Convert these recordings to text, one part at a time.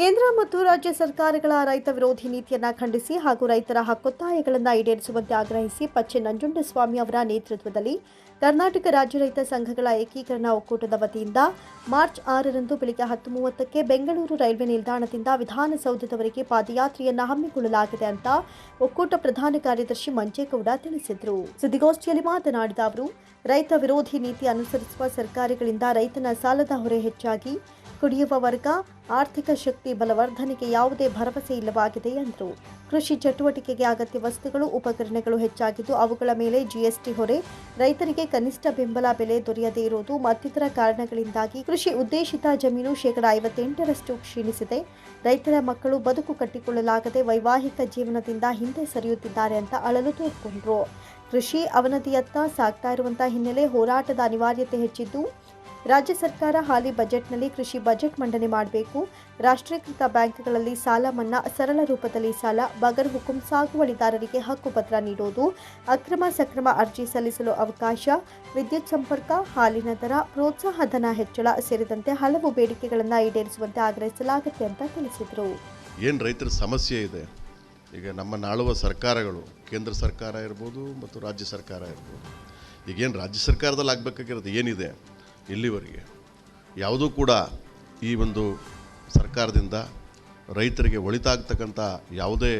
ಕೇಂದ್ರ ಮತ್ತು ರಾಜ್ಯ ಸರ್ಕಾರಗಳ ರೈತ ವಿರೋಧಿ ನೀತಿಯನ್ನು ಖಂಡಿಸಿ ಹಾಗೂ ರೈತರ ಹಕ್ಕೊತ್ತಾಯಗಳನ್ನು ಈಡೇರಿಸುವಂತೆ ಆಗ್ರಹಿಸಿ ಪಚ್ಚೆ ನಂಜುಂಡಸ್ವಾಮಿ ಅವರ ನೇತೃತ್ವದಲ್ಲಿ ಕರ್ನಾಟಕ ರಾಜ್ಯ ರೈತ ಸಂಘಗಳ ಏಕೀಕರಣ ಒಕ್ಕೂಟದ ವತಿಯಿಂದ ಮಾರ್ಚ್ ಆರರಂದು ಬೆಳಗ್ಗೆ ಹತ್ತು ಮೂವತ್ತಕ್ಕೆ ಬೆಂಗಳೂರು ರೈಲ್ವೆ ನಿಲ್ದಾಣದಿಂದ ವಿಧಾನಸೌಧದವರೆಗೆ ಪಾದಯಾತ್ರೆಯನ್ನು ಹಮ್ಮಿಕೊಳ್ಳಲಾಗಿದೆ ಅಂತ ಒಕ್ಕೂಟ ಪ್ರಧಾನ ಕಾರ್ಯದರ್ಶಿ ಮಂಜೇಗೌಡ ತಿಳಿಸಿದರು. ಸುದ್ದಿಗೋಷ್ಠಿಯಲ್ಲಿ ಮಾತನಾಡಿದ ಅವರು, ರೈತ ವಿರೋಧಿ ನೀತಿ ಅನುಸರಿಸುವ ಸರ್ಕಾರಗಳಿಂದ ರೈತನ ಸಾಲದ ಹೊರೆ ಹೆಚ್ಚಾಗಿ ಕುಡಿಯುವ ವರ್ಗ, ಆರ್ಥಿಕ ಶಕ್ತಿ ಬಲವರ್ಧನೆಗೆ ಯಾವುದೇ ಭರವಸೆ ಇಲ್ಲವಾಗಿದೆ ಎಂದರು. ಕೃಷಿ ಚಟುವಟಿಕೆಗೆ ಅಗತ್ಯ ವಸ್ತುಗಳು, ಉಪಕರಣಗಳು ಹೆಚ್ಚಾಗಿದ್ದು ಅವುಗಳ ಮೇಲೆ ಜಿಎಸ್ಟಿ ಹೊರೆ, ರೈತರಿಗೆ ಕನಿಷ್ಠ ಬೆಂಬಲ ಬೆಲೆ ದೊರೆಯದೇ ಇರುವುದು ಮತ್ತಿತರ ಕಾರಣಗಳಿಂದಾಗಿ ಕೃಷಿ ಉದ್ದೇಶಿತ ಜಮೀನು ಶೇಕಡ ಐವತ್ತೆಂಟರಷ್ಟು ಕ್ಷೀಣಿಸಿದೆ. ರೈತರ ಮಕ್ಕಳು ಬದುಕು ಕಟ್ಟಿಕೊಳ್ಳಲಾಗದೆ ವೈವಾಹಿಕ ಜೀವನದಿಂದ ಹಿಂದೆ ಸರಿಯುತ್ತಿದ್ದಾರೆ ಅಂತ ಅಳಲು ತೋರ್ಕೊಂಡ್ರು ಕೃಷಿ ಅವನತಿಯತ್ತ ಸಾಗ್ತಾ ಇರುವಂತಹ ಹಿನ್ನೆಲೆ ಹೋರಾಟದ ಅನಿವಾರ್ಯತೆ ಹೆಚ್ಚಿದ್ದು ರಾಜ್ಯ ಸರ್ಕಾರ ಹಾಲಿ ಬಜೆಟ್ನಲ್ಲಿ ಕೃಷಿ ಬಜೆಟ್ ಮಂಡನೆ ಮಾಡಬೇಕು. ರಾಷ್ಟ್ರೀಕೃತ ಬ್ಯಾಂಕ್ಗಳಲ್ಲಿ ಸಾಲ ಮನ್ನಾ ಸರಳ ರೂಪದಲ್ಲಿ ಸಾಲ, ಬಗರ್ ಹುಕುಂ ಸಾಗುವಳಿದಾರರಿಗೆ ಹಕ್ಕುಪತ್ರ ನೀಡುವುದು ಅಕ್ರಮ ಸಕ್ರಮ ಅರ್ಜಿ ಸಲ್ಲಿಸಲು ಅವಕಾಶ, ವಿದ್ಯುತ್ ಸಂಪರ್ಕ, ಹಾಲಿನ ದರ, ಪ್ರೋತ್ಸಾಹ ಧನ ಹೆಚ್ಚಳ ಸೇರಿದಂತೆ ಹಲವು ಬೇಡಿಕೆಗಳನ್ನು ಈಡೇರಿಸುವಂತೆ ಆಗ್ರಹಿಸಲಾಗುತ್ತೆ ಅಂತ ತಿಳಿಸಿದರು. ಏನು ರೈತರ ಸಮಸ್ಯೆ ಇದೆ? ಈಗ ನಮ್ಮ ನಾಳುವ ಸರ್ಕಾರಗಳು, ಕೇಂದ್ರ ಸರ್ಕಾರ ಇರ್ಬೋದು ಮತ್ತು ರಾಜ್ಯ ಸರ್ಕಾರ ಇರ್ಬೋದು, ಈಗೇನು ರಾಜ್ಯ ಸರ್ಕಾರದಲ್ಲಿ ಆಗಬೇಕಾಗಿರೋದು ಏನಿದೆ? ಇಲ್ಲಿವರೆಗೆ. ಯಾವುದೂ ಕೂಡ ಈ ಒಂದು ಸರ್ಕಾರದಿಂದ ರೈತರಿಗೆ ಒಳಿತಾಗ್ತಕ್ಕಂಥ ಯಾವುದೇ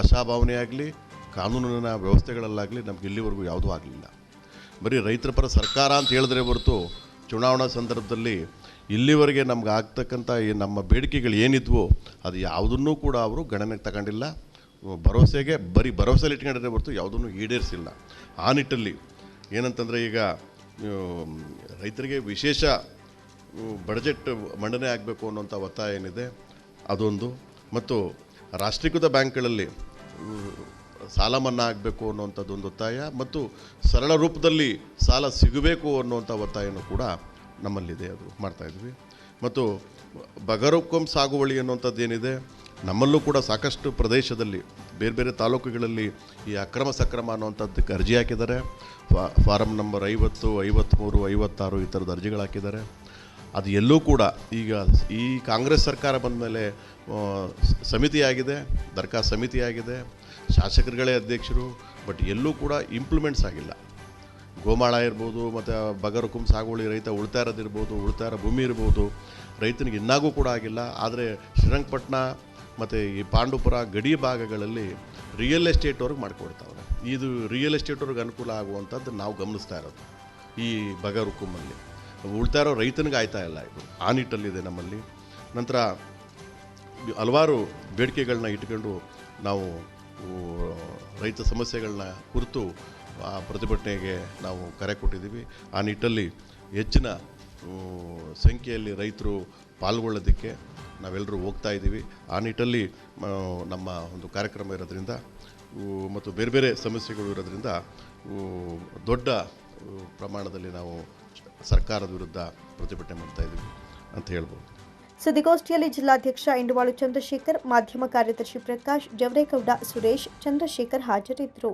ಆಶಾಭಾವನೆ ಆಗಲಿ, ಕಾನೂನಿನ ವ್ಯವಸ್ಥೆಗಳಲ್ಲಾಗಲಿ ನಮ್ಗೆ ಇಲ್ಲಿವರೆಗೂ ಯಾವುದೂ ಆಗಲಿಲ್ಲ. ಬರೀ ರೈತರ ಪರ ಸರ್ಕಾರ ಅಂತ ಹೇಳಿದ್ರೆ ಹೊರತು ಚುನಾವಣಾ ಸಂದರ್ಭದಲ್ಲಿ ಇಲ್ಲಿವರೆಗೆ ನಮ್ಗೆ ಆಗ್ತಕ್ಕಂಥ ಈ ನಮ್ಮ ಬೇಡಿಕೆಗಳು ಏನಿದ್ವೋ ಅದು ಯಾವುದನ್ನೂ ಕೂಡ ಅವರು ಗಣನೆಗೆ ತಗೊಂಡಿಲ್ಲ. ಭರವಸೆಗೆ ಬರೀ ಭರವಸೆಲಿ ಇಟ್ಕೊಂಡಿದ್ರೆ ಹೊರತು ಯಾವುದನ್ನು ಈಡೇರಿಸಿಲ್ಲ. ಆ ನಿಟ್ಟಲ್ಲಿ ಏನಂತಂದರೆ ಈಗ ರೈತರಿಗೆ ವಿಶೇಷ ಬಡ್ಜೆಟ್ ಮಂಡನೆ ಆಗಬೇಕು ಅನ್ನೋಂಥ ಒತ್ತಾಯ ಏನಿದೆ, ಅದೊಂದು. ಮತ್ತು ರಾಷ್ಟ್ರೀಕೃತ ಬ್ಯಾಂಕ್ಗಳಲ್ಲಿ ಸಾಲ ಮನ್ನಾ ಆಗಬೇಕು ಅನ್ನುವಂಥದ್ದೊಂದು ಒತ್ತಾಯ, ಮತ್ತು ಸರಳ ರೂಪದಲ್ಲಿ ಸಾಲ ಸಿಗಬೇಕು ಅನ್ನುವಂಥ ಒತ್ತಾಯನೂ ಕೂಡ ನಮ್ಮಲ್ಲಿದೆ, ಅದು ಮಾಡ್ತಾಯಿದ್ವಿ ಮತ್ತು ಬಗರುಕಂ ಸಾಗುವಳಿ ಅನ್ನುವಂಥದ್ದು ಏನಿದೆ, ನಮ್ಮಲ್ಲೂ ಕೂಡ ಸಾಕಷ್ಟು ಪ್ರದೇಶದಲ್ಲಿ ಬೇರೆ ಬೇರೆ ತಾಲೂಕುಗಳಲ್ಲಿ ಈ ಅಕ್ರಮ ಸಕ್ರಮ ಅನ್ನುವಂಥದ್ದಕ್ಕೆ ಅರ್ಜಿ ಹಾಕಿದ್ದಾರೆ. ಫಾರಂ ಫಾರಮ್ ನಂಬರ್ ಐವತ್ತು ಐವತ್ತ್ಮೂರು ಐವತ್ತಾರು ಈ ಥರದ ಅರ್ಜಿಗಳು ಹಾಕಿದ್ದಾರೆ. ಅದು ಎಲ್ಲೂ ಕೂಡ ಈಗ ಈ ಕಾಂಗ್ರೆಸ್ ಸರ್ಕಾರ ಬಂದ ಮೇಲೆ ಸಮಿತಿಯಾಗಿದೆ ಸಮಿತಿಯಾಗಿದೆ ಸಮಿತಿ ಆಗಿದೆ ಶಾಸಕರುಗಳೇ ಅಧ್ಯಕ್ಷರು, ಬಟ್ ಎಲ್ಲೂ ಕೂಡ ಇಂಪ್ಲಿಮೆಂಟ್ಸ್ ಆಗಿಲ್ಲ. ಗೋಮಾಳ ಇರ್ಬೋದು, ಮತ್ತು ಬಗರುಕುಂ ಸಾಗುವಳಿ ರೈತ ಉಳ್ತಾ ಇರೋದಿರ್ಬೋದು, ಉಳ್ತಾ ಇರೋ ಭೂಮಿ ಇರ್ಬೋದು, ರೈತನಿಗೆ ಇನ್ನಾಗೂ ಕೂಡ ಆಗಿಲ್ಲ. ಆದರೆ ಶ್ರೀರಂಗಪಟ್ಟಣ ಮತ್ತು ಈ ಪಾಂಡುಪುರ ಗಡಿ ಭಾಗಗಳಲ್ಲಿ ರಿಯಲ್ ಎಸ್ಟೇಟವ್ರಿಗೆ ಮಾಡಿಕೊಡ್ತಾವ್ರೆ. ಇದು ರಿಯಲ್ ಎಸ್ಟೇಟ್ವ್ರಿಗೆ ಅನುಕೂಲ ಆಗುವಂಥದ್ದು ನಾವು ಗಮನಿಸ್ತಾ ಇರೋದು. ಈ ಬಗರುಕುಮ್ಮಲ್ಲಿ. ಉಳ್ತಾ ಇರೋ ರೈತನಿಗೆ ಆಯ್ತಾ ಇಲ್ಲ ಇದು. ಆ ನಿಟ್ಟಲ್ಲಿದೆ ನಮ್ಮಲ್ಲಿ. ನಂತರ ಹಲವಾರು ಬೇಡಿಕೆಗಳನ್ನ ಇಟ್ಕೊಂಡು ನಾವು ರೈತ ಸಮಸ್ಯೆಗಳನ್ನ ಕುರಿತು ಆ ಪ್ರತಿಭಟನೆಗೆ ನಾವು ಕರೆ ಕೊಟ್ಟಿದ್ದೀವಿ. ಆ ನಿಟ್ಟಲ್ಲಿ ಹೆಚ್ಚಿನ ಸಂಖ್ಯೆಯಲ್ಲಿ ರೈತರು ಪಾಲ್ಗೊಳ್ಳೋದಕ್ಕೆ ನಾವೆಲ್ಲರೂ ಹೋಗ್ತಾ ಇದ್ದೀವಿ. ಆ ನಿಟ್ಟಲ್ಲಿ ನಮ್ಮ ಒಂದು ಕಾರ್ಯಕ್ರಮ ಇರೋದ್ರಿಂದ ಮತ್ತು ಬೇರೆ ಬೇರೆ ಸಮಸ್ಯೆಗಳು ಇರೋದ್ರಿಂದ ದೊಡ್ಡ ಪ್ರಮಾಣದಲ್ಲಿ ನಾವು ಸರ್ಕಾರದ ವಿರುದ್ಧ ಪ್ರತಿಭಟನೆ ಮಾಡ್ತಾ ಇದ್ದೀವಿ ಅಂತ ಹೇಳ್ಬೋದು. ಸುದ್ದಿಗೋಷ್ಠಿಯಲ್ಲಿ ಜಿಲ್ಲಾಧ್ಯಕ್ಷ ಇಂಡುವಾಳು ಚಂದ್ರಶೇಖರ್, ಮಾಧ್ಯಮ ಕಾರ್ಯದರ್ಶಿ ಪ್ರಕಾಶ್, ಜವರೇಗೌಡ ಸುರೇಶ್, ಚಂದ್ರಶೇಖರ್ ಹಾಜರಿದ್ದರು.